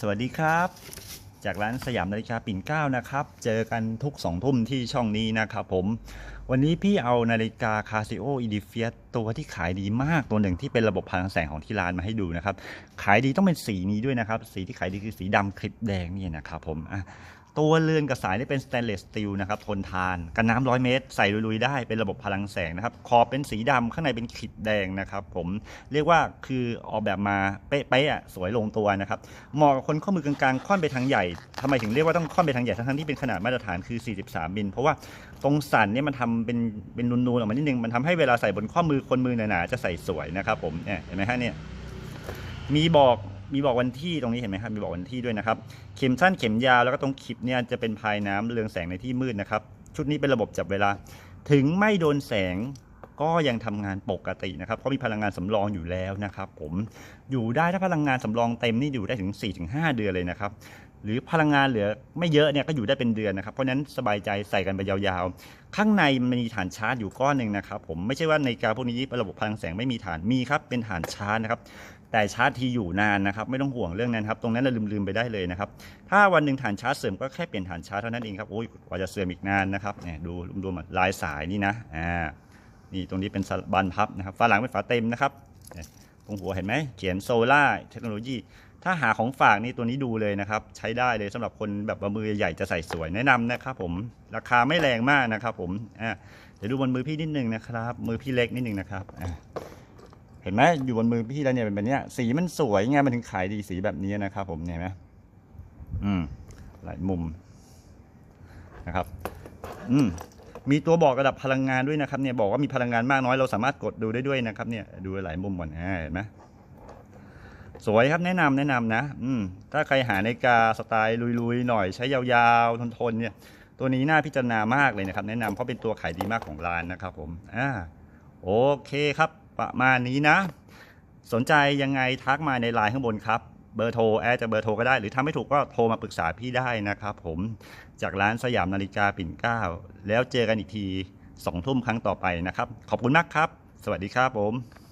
สวัสดีครับ จากร้านสยามนาฬิกาปิ่นเก้านะครับ เจอกันทุกสองทุ่มที่ช่องนี้นะครับผม วันนี้พี่เอานาฬิกาคาซิโออีดิเฟียตัวที่ขายดีมากตัวหนึ่งที่เป็นระบบพลังแสงของที่ร้านมาให้ดูนะครับ ขายดีต้องเป็นสีนี้ด้วยนะครับ สีที่ขายดีคือสีดำคลิปแดงนี่นะครับผมอะ ตัวเรือนกับสายนี่เป็นสแตนเลสสตีลนะครับทนทาน กันน้ำร้อยเมตร ใส่ลุยๆได้เป็นระบบพลังแสงนะครับขอบเป็นสีดำข้างในเป็นคลิปแดงนะครับผมเรียกว่าคือออกแบบมาเป๊ะๆอะสวยลงตัวนะครับเหมาะกับคนข้อมือกลางๆค่อนไปทางใหญ่ทำไมถึงเรียกว่าต้องค่อนไปทางใหญ่ทั้งๆที่เป็นขนาดมาตรฐานคือ 43มิลเพราะว่าตรงสันเนี่ยมันทำเป็นเป็นนูนๆออกมานิดนึงมันทำให้เวลาใส่บนข้อมือคนมือหนาๆจะใส่สวยนะครับผมเนี่ยเห็นไหมฮะเนี่ยมีบอก มีบอกวันที่ตรงนี้เห็นไหมครับ มีบอกวันที่ด้วยนะครับ เข็มสั้นเข็มยาวแล้วก็ตรงคลิปเนี่ยจะเป็นพายน้ำเรืองแสงในที่มืดนะครับ ชุดนี้เป็นระบบจับเวลา ถึงไม่โดนแสงก็ยังทำงานปกตินะครับ เพราะมีพลังงานสำรองอยู่แล้วนะครับ ผมอยู่ได้ถ้าพลังงานสำรองเต็มนี่อยู่ได้ถึง 4-5 เดือนเลยนะครับหรือพลังงานเหลือไม่เยอะเนี่ยก็อยู่ได้เป็นเดือนนะครับ เพราะนั้นสบายใจใส่กันไปยาวๆ ข้างในมันมีฐานชาร์จอยู่ก้อนหนึ่งนะครับ ผมไม่ใช่ว่าในกาพวกนี้ระบบพลังแสงไม่มีฐานมีครับเป็นฐานชาร์จนะครับ แต่ชาร์จทีอยู่นานนะครับไม่ต้องห่วงเรื่องนั้นครับตรงนั้นเราลืมๆไปได้เลยนะครับถ้าวันหนึ่งฐานชาร์จเสื่อมก็แค่เปลี่ยนฐานชาร์จเท่านั้นเองครับโอ้ยกว่าจะเสื่อมอีกนานนะครับเนี่ยดูรวมๆลายสายนี่นะอ่านี่ตรงนี้เป็นบานพับนะครับฝาหลังเป็นฝาเต็มนะครับตรงหัวเห็นไหมเขียนโซล่าเทคโนโลยีถ้าหาของฝากนี่ตัวนี้ดูเลยนะครับ ใช้ได้เลยสำหรับคนแบบมือใหญ่จะใส่สวยแนะนำนะครับผมราคาไม่แรงมากนะครับผมอ่าเดี๋ยวดูบนมือพี่นิดนึงนะครับ มือพี่เล็กนิดนึงนะครับอ่า เห็นไหมอยู่บนมือพี่แล้วเนี่ยเป็นแบบนี้สีมันสวยไงมันถึงขายดีสีแบบนี้นะครับผมเห็นไหมอืม หลายมุมนะครับ อืมมีตัวบอกระดับพลังงานด้วยนะครับเนี่ยบอกว่ามีพลังงานมากน้อยเราสามารถกดดูได้ด้วยนะครับ เนี่ยดูหลายมุมก่อนเห็นไหมสวยครับแนะนำแนะนำนะ อืม ถ้าใครหานาฬิกาสไตล์ลุยๆหน่อยใช้ยาวๆทนๆเนี่ย ตัวนี้น่าพิจารณามากเลยนะครับ แนะนำเพราะเป็นตัวขายดีมากของร้านนะครับผมอ่าโอเคครับ ประมาณนี้นะ สนใจยังไงทักมาในไลน์ข้างบนครับ เบอร์โทรแอดจะเบอร์โทรก็ได้ หรือถ้าไม่ถูกก็โทรมาปรึกษาพี่ได้นะครับผมจากร้านสยามนาฬิกาปิ่นเก้าแล้วเจอกันอีกทีสองทุ่มครั้งต่อไปนะครับ ขอบคุณมากครับ สวัสดีครับผม